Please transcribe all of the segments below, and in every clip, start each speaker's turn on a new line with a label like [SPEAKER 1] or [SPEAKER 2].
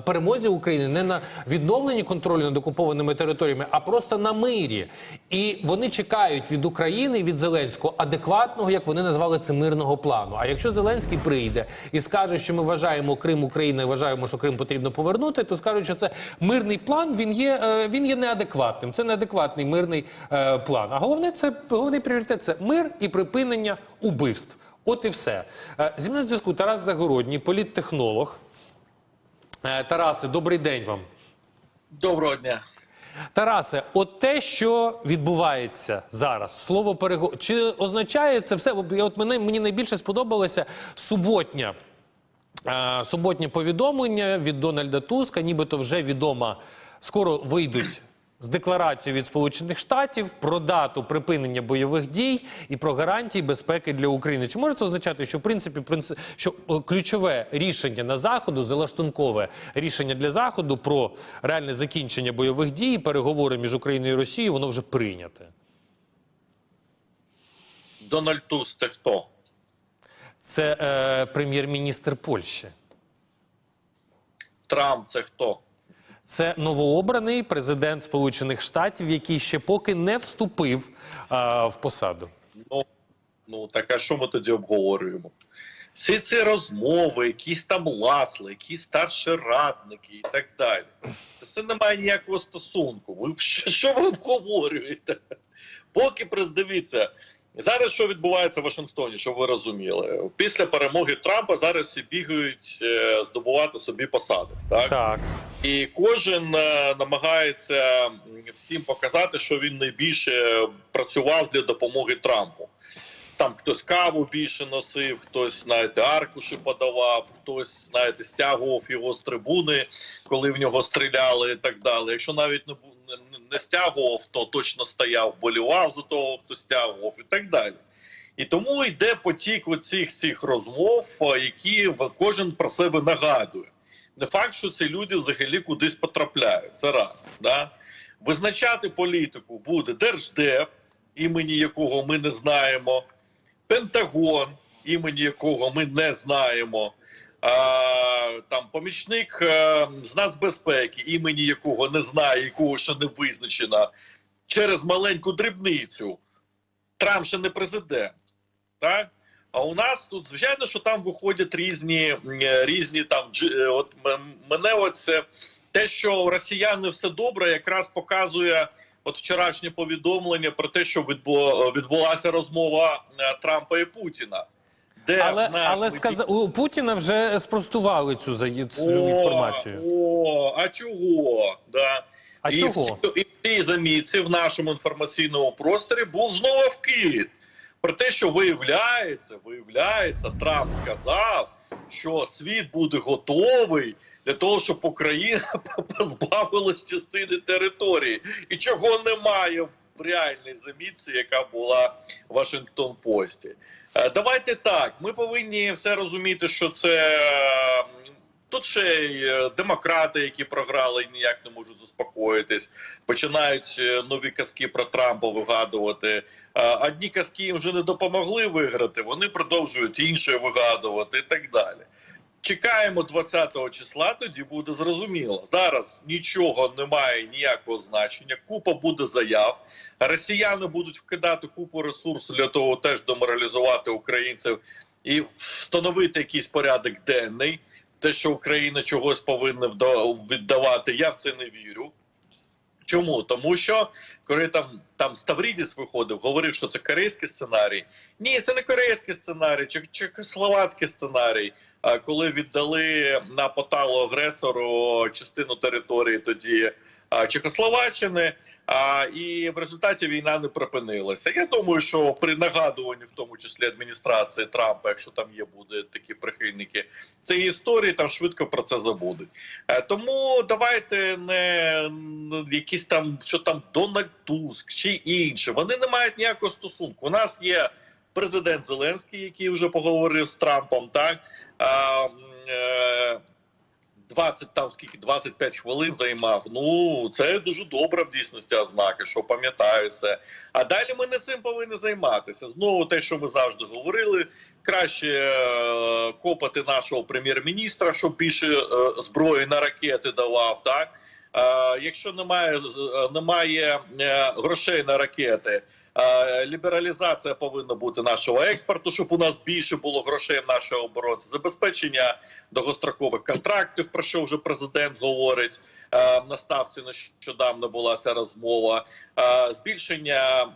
[SPEAKER 1] перемозі України, не на відновленні контролю над окупованими територіями, а просто на мирі. І вони чекають від України від Зеленського адекватного, як вони назвали це мирного плану. А якщо Зеленський прийде і скаже, що ми вважаємо Крим Україна вважаємо, що Крим потрібно повернути, то скажуть, що це мирний план. Він є е, він є неадекватним. Це неадекватний мирний е, план. А головне це головний пріоритет це мир і припинення убивств. От і все. Е, Зі мною зв'язку Тарас Загородній, політтехнолог. Е, Тарасе, добрий день вам.
[SPEAKER 2] Доброго дня.
[SPEAKER 1] Тарасе, от те, що відбувається зараз, слово перего... чи означає це все? От мене мені найбільше сподобалося суботня. е, Суботнє повідомлення від Дональда Туска, нібито вже відома. скоро вийдуть з декларацією від Сполучених Штатів про дату припинення бойових дій і про гарантії безпеки для України. Чи може це означати, що в принципі що е, ключове рішення на заходу, залаштункове рішення для заходу про реальне закінчення бойових дій, і переговори між Україною і Росією, воно вже прийняте?
[SPEAKER 2] Дональд Туск, це хто?
[SPEAKER 1] Це е, прем'єр-міністр Польщі.
[SPEAKER 2] Трамп це хто?
[SPEAKER 1] Це новообраний президент Сполучених Штатів, який ще поки не вступив а, в посаду.
[SPEAKER 2] Ну, ну так а що ми тоді обговорюємо? Всі ці розмови, якісь там ласли, якісь старші радники і так далі. Це все не має ніякого стосунку. Ви що, що ви обговорюєте? Поки дивіться, зараз що відбувається в Вашингтоні, щоб ви розуміли, після перемоги Трампа зараз всі бігають е, здобувати собі посади. Так?
[SPEAKER 1] Так.
[SPEAKER 2] І кожен е, намагається всім показати, що він найбільше працював для допомоги Трампу. Там хтось каву більше носив, хтось, знаєте, аркуші подавав, хтось, знаєте, стягував його з трибуни, коли в нього стріляли і так далі. Якщо навіть не, не, стягував, то точно стояв, болівав за того, хто стягував і так далі. І тому йде потік оцих всіх розмов, е, які кожен про себе нагадує не факт, що ці люди взагалі кудись потрапляють. Це раз. Да? Визначати політику буде Держдеп, імені якого ми не знаємо, Пентагон, імені якого ми не знаємо. А, там помічник е, з нацбезпеки, імені якого не знає, якого ще не визначено, через маленьку дрібницю. Трамп ще не президент. Так? А у нас тут, звичайно, що там виходять різні е, різні там е, от мене оце те, що росіяни все добре, якраз показує от вчорашнє повідомлення про те, що відбу- відбулася розмова е, Трампа і Путіна. Де
[SPEAKER 1] Але,
[SPEAKER 2] в
[SPEAKER 1] але
[SPEAKER 2] ми
[SPEAKER 1] сказ... у Путіна вже спростували цю, за- цю
[SPEAKER 2] О,
[SPEAKER 1] інформацію.
[SPEAKER 2] О, а чого? Да.
[SPEAKER 1] А
[SPEAKER 2] і
[SPEAKER 1] чого?
[SPEAKER 2] В, і в цій замітці в нашому інформаційному просторі був знову вкид. Про те, що виявляється, виявляється, Трамп сказав, що світ буде готовий для того, щоб Україна позбавилась частини території, і чого немає в реальній замітці, яка була в Вашингтон Пості. Е, Давайте так. Ми повинні все розуміти, що це тут ще й е, демократи, які програли і ніяк не можуть заспокоїтись, починають е, нові казки про Трампа вигадувати. Е, Одні казки їм вже не допомогли виграти, вони продовжують інші вигадувати і так далі. Чекаємо 20-го числа, тоді буде зрозуміло. Зараз нічого немає ніякого значення. Купа буде заяв. Росіяни будуть вкидати купу ресурсу для того, теж деморалізувати українців і встановити якийсь порядок денний. Те, що Україна чогось повинна віддавати, я в це не вірю. Чому? Тому що коли там, там Ставрідіс виходив, говорив, що це корейський сценарій. Ні, це не корейський сценарій, чи чехословацький сценарій. А коли віддали на поталу агресору частину території тоді Чехословаччини, а, і в результаті війна не припинилася. Я думаю, що при нагадуванні, в тому числі адміністрації Трампа, якщо там є буде такі прихильники цієї історії, там швидко про це забудуть. Е, Тому давайте не якісь там, що там Дональд Туск чи інше. Вони не мають ніякого стосунку. У нас є президент Зеленський, який вже поговорив з Трампом. Так а, е, 20 там скільки 25 хвилин займав. Ну це дуже добра в дійсності ознаки, що пам'ятаю все. А далі ми не цим повинні займатися. Знову те, що ми завжди говорили, краще е, копати нашого прем'єр-міністра, щоб більше е, зброї на ракети давав. Так е, якщо немає немає грошей на ракети. Е, Лібералізація повинна бути нашого експорту, щоб у нас більше було грошей в нашій оборонці, забезпечення довгострокових контрактів, про що вже президент говорить. Е, На ставці нещодавно була ця розмова. Е, Збільшення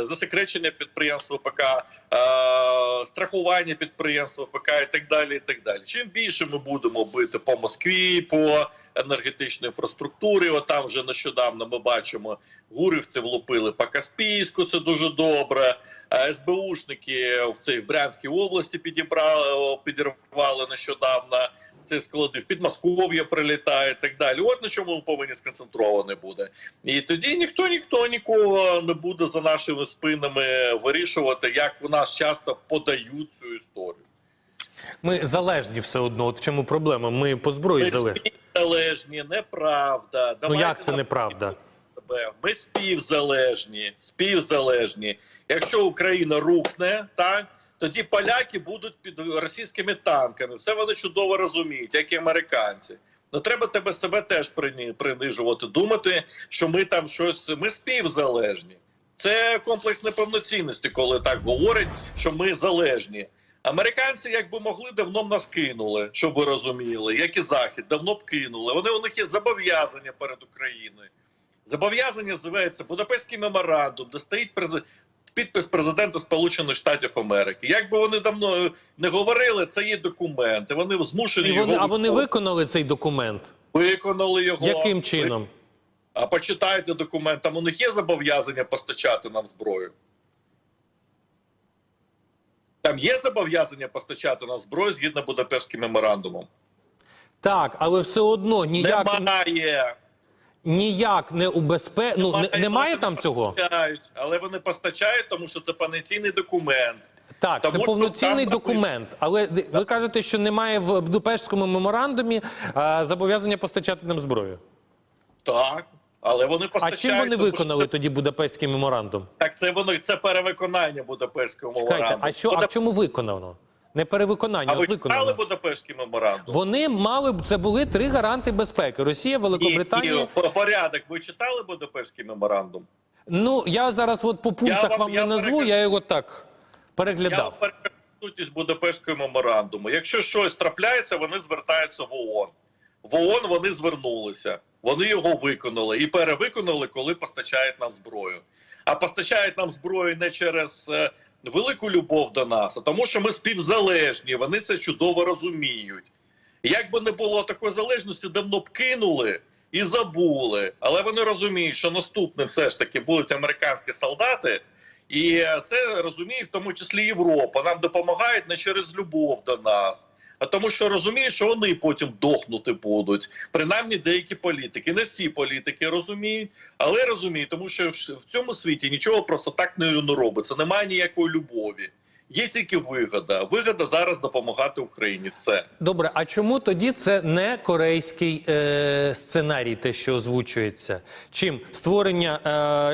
[SPEAKER 2] засекречення підприємств ВПК, е, страхування підприємств ВПК і так далі. І так далі. Чим більше ми будемо бити по Москві, по енергетичній інфраструктурі, от там вже нещодавно ми бачимо, гурівці влупили по Каспійську. Це дуже добре. Е, СБУшники в цій в Брянській області підібрали підірвали нещодавно. Це склади в Підмосков'я прилітає і так далі. От на чому ми повинні сконцентровані буде. І тоді ніхто ніхто нікого не буде за нашими спинами вирішувати, як у нас часто подають цю історію.
[SPEAKER 1] Ми залежні все одно. От в чому проблема? Ми по зброї
[SPEAKER 2] Ми
[SPEAKER 1] залежні.
[SPEAKER 2] неправда.
[SPEAKER 1] Ну як це неправда?
[SPEAKER 2] Себе. Ми співзалежні, співзалежні. Якщо Україна рухне, так тоді поляки будуть під російськими танками. Все вони чудово розуміють, як і американці. Ну треба тебе себе теж принижувати, думати, що ми там щось. Ми співзалежні. Це комплекс неповноцінності, коли так говорять, що ми залежні. Американці, якби могли, давно б нас кинули, щоб ви розуміли, як і захід, давно б кинули. Вони у них є зобов'язання перед Україною. Зобов'язання зветься Будапештський меморандум, де стоїть през... підпис президента Сполучених Штатів Америки. Як би вони давно не говорили, це є документи. Вони змушені
[SPEAKER 1] І вони,
[SPEAKER 2] його
[SPEAKER 1] а вони виконали цей документ?
[SPEAKER 2] виконали його.
[SPEAKER 1] Яким чином?
[SPEAKER 2] А почитайте документ, там у них є зобов'язання постачати нам зброю. Там є зобов'язання постачати нам зброю згідно Будапештським меморандумом.
[SPEAKER 1] Так, але все одно ніяк,
[SPEAKER 2] Немає.
[SPEAKER 1] Ніяк не убезпе... ну, не, немає там цього?
[SPEAKER 2] Але вони постачають, тому що це повноцінний документ.
[SPEAKER 1] Так, це
[SPEAKER 2] Тому що
[SPEAKER 1] повноцінний
[SPEAKER 2] там
[SPEAKER 1] документ. Але ви кажете, що немає в Будапештському меморандумі а, зобов'язання постачати нам зброю.
[SPEAKER 2] Так, але вони постачають.
[SPEAKER 1] А чим вони
[SPEAKER 2] тому
[SPEAKER 1] виконали
[SPEAKER 2] що-
[SPEAKER 1] тоді Будапештський меморандум?
[SPEAKER 2] Так, це воно це перевиконання Будапештського
[SPEAKER 1] Чекайте, а що а в чому виконано? Не перевиконання,
[SPEAKER 2] А ви читали Будапештський меморандум?
[SPEAKER 1] Вони мали б це були три гаранти безпеки: Росія, Великобританія.
[SPEAKER 2] Ні, ні, порядок. Ви читали Будапештський меморандум?
[SPEAKER 1] Ну я зараз от по пунктах
[SPEAKER 2] вам-
[SPEAKER 1] вам,
[SPEAKER 2] я
[SPEAKER 1] не назву.
[SPEAKER 2] перекажу.
[SPEAKER 1] Я його так
[SPEAKER 2] Я перекажу Будапештського меморандуму. Якщо щось трапляється, вони звертаються в ООН. В ООН вони звернулися, вони його виконали і перевиконали, коли постачають нам зброю. А постачають нам зброю не через е, велику любов до нас, а тому, що ми співзалежні. Вони це чудово розуміють. Як би не було такої залежності, давно б кинули і забули. Але вони розуміють, що наступне все ж таки будуть американські солдати. І е, це розуміє в тому числі Європа. Нам допомагають не через любов до нас, а тому, що розуміють, що вони потім дохнути будуть. Принаймні деякі політики. Не всі політики розуміють, але розуміють, тому що в цьому світі нічого просто так не робиться. Немає ніякої любові. Є тільки вигода. Вигода зараз допомагати Україні. Все.
[SPEAKER 1] Добре, а чому тоді це не корейський е, сценарій, те, що озвучується? Чим створення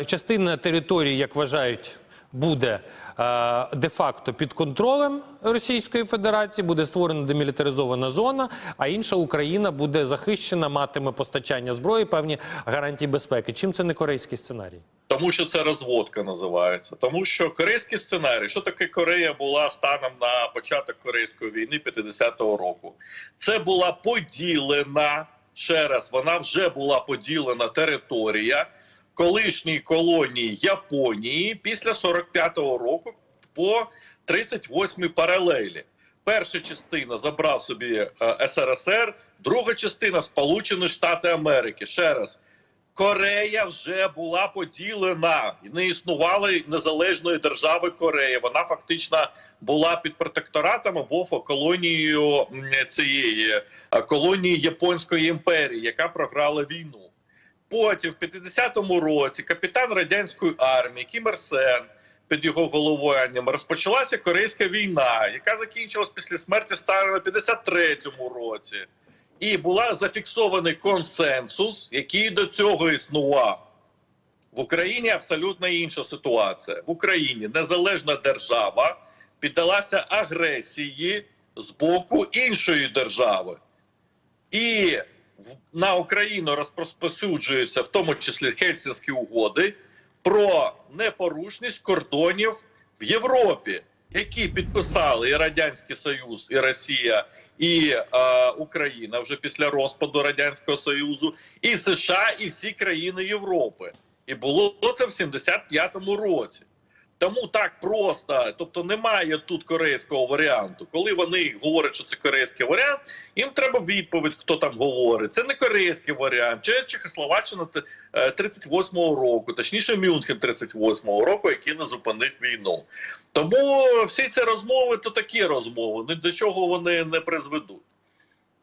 [SPEAKER 1] е, частина території, як вважають, буде е, де-факто під контролем Російської Федерації, буде створена демілітаризована зона, а інша Україна буде захищена, матиме постачання зброї, певні гарантії безпеки. Чим це не корейський сценарій?
[SPEAKER 2] Тому що це розводка називається. Тому що корейський сценарій, що таке Корея була станом на початок Корейської війни 50-го року. Це була поділена ще раз. Вона вже була поділена територія колишньої колонії Японії після 45-го року по 38-й паралелі. Перша частина забрав собі е, СРСР, друга частина Сполучені Штати Америки. Ще раз. Корея вже була поділена не існувало незалежної держави Корея. Вона фактично була під протекторатом або колонією цієї е, колонії Японської імперії, яка програла війну. Потім, в 50-му році, капітан радянської армії Кім Ір Сен під його головуванням розпочалася Корейська війна, яка закінчилась після смерті Сталіна в 53-му році. і була зафіксований консенсус, який до цього існував. В Україні абсолютно інша ситуація. В Україні незалежна держава піддалася агресії з боку іншої держави. І на Україну розпростуджуються в тому числі Хельсінські угоди про непорушність кордонів в Європі, які підписали і Радянський Союз, і Росія, і е, Україна вже після розпаду Радянського Союзу, і США, і всі країни Європи. І було це в 75-му році. Тому так просто, тобто немає тут корейського варіанту. Коли вони говорять, що це корейський варіант, їм треба відповідь, хто там говорить. Це не корейський варіант, чи Чехословаччина те- е, 38-го року, точніше Мюнхен 38-го року, який не зупинив війну. Тому всі ці розмови то такі розмови, ні до чого вони не призведуть.